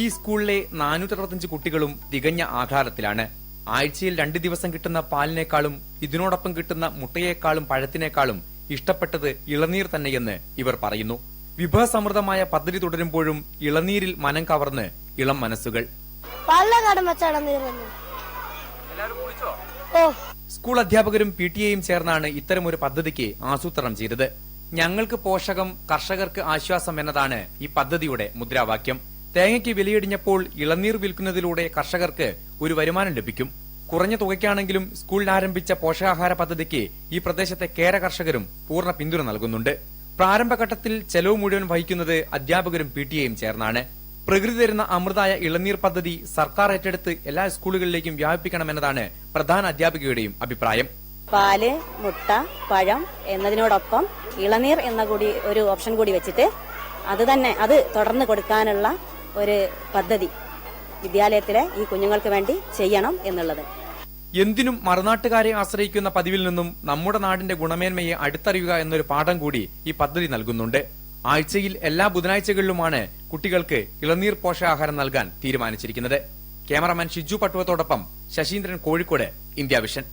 ഈ സ്കൂളിലെ നാനൂറ്റി കുട്ടികളും തികഞ്ഞ ആധാരത്തിലാണ് ആഴ്ചയിൽ രണ്ട് ദിവസം കിട്ടുന്ന പാലിനേക്കാളും ഇതിനോടൊപ്പം കിട്ടുന്ന മുട്ടയേക്കാളും പഴത്തിനേക്കാളും ഇഷ്ടപ്പെട്ടത് ഇളനീർ തന്നെയെന്ന് ഇവർ പറയുന്നു. വിഭവസമൃദ്ധമായ പദ്ധതി തുടരുമ്പോഴും ഇളനീരിൽ മനം കവർന്ന് ഇളം മനസ്സുകൾ. സ്കൂൾ അധ്യാപകരും പി ടി എയും ചേർന്നാണ് ഇത്തരമൊരു പദ്ധതിക്ക് ആസൂത്രണം ചെയ്തത്. ഞങ്ങൾക്ക് പോഷകം കർഷകർക്ക് ആശ്വാസം എന്നതാണ് ഈ പദ്ധതിയുടെ മുദ്രാവാക്യം. തേങ്ങയ്ക്ക് വിലയിടിഞ്ഞപ്പോൾ ഇളനീർ വിൽക്കുന്നതിലൂടെ കർഷകർക്ക് ഒരു വരുമാനം ലഭിക്കും. കുറഞ്ഞ തുകയ്ക്കാണെങ്കിലും സ്കൂളിൽ ആരംഭിച്ച പോഷകാഹാര പദ്ധതിക്ക് ഈ പ്രദേശത്തെ കേര കർഷകരും പൂർണ പിന്തുണ നൽകുന്നുണ്ട്. പ്രാരംഭഘട്ടത്തിൽ ചെലവ് മുഴുവൻ വഹിക്കുന്നത് അധ്യാപകരും പി ടി എയും ചേർന്നാണ്. പ്രകൃതി തരുന്ന അമൃതായ ഇളനീർ പദ്ധതി സർക്കാർ ഏറ്റെടുത്ത് എല്ലാ സ്കൂളുകളിലേക്കും വ്യാപിപ്പിക്കണമെന്നതാണ് പ്രധാന അധ്യാപികയുടെയും അഭിപ്രായം. പാൽ മുട്ട പഴം എന്നതിനോടൊപ്പം ഇളനീർ എന്ന കൂടി ഒരു ഓപ്ഷൻ കൂടി വെച്ചിട്ട് അത് തന്നെ അത് തുടർന്ന് കൊടുക്കാനുള്ള ഒരു പദ്ധതി വിദ്യാലയത്തിലെ ഈ കുഞ്ഞുങ്ങൾക്ക് വേണ്ടി ചെയ്യണം എന്നുള്ളത്. എന്തിനും മറുനാട്ടുകാരെ ആശ്രയിക്കുന്ന പതിവിൽ നിന്നും നമ്മുടെ നാടിന്റെ ഗുണമേന്മയെ അടുത്തറിയുക എന്നൊരു പാഠം കൂടി ഈ പദ്ധതി നൽകുന്നുണ്ട്. ആഴ്ചയിൽ എല്ലാ ബുധനാഴ്ചകളിലുമാണ് കുട്ടികൾക്ക് ഇളനീർ പോഷകാഹാരം നൽകാൻ തീരുമാനിച്ചിരിക്കുന്നത്. ക്യാമറമാൻ ഷിജു പട്ടുവത്തോടൊപ്പം ശശീന്ദ്രൻ കോഴിക്കോട് ഇന്ത്യ വിഷൻ.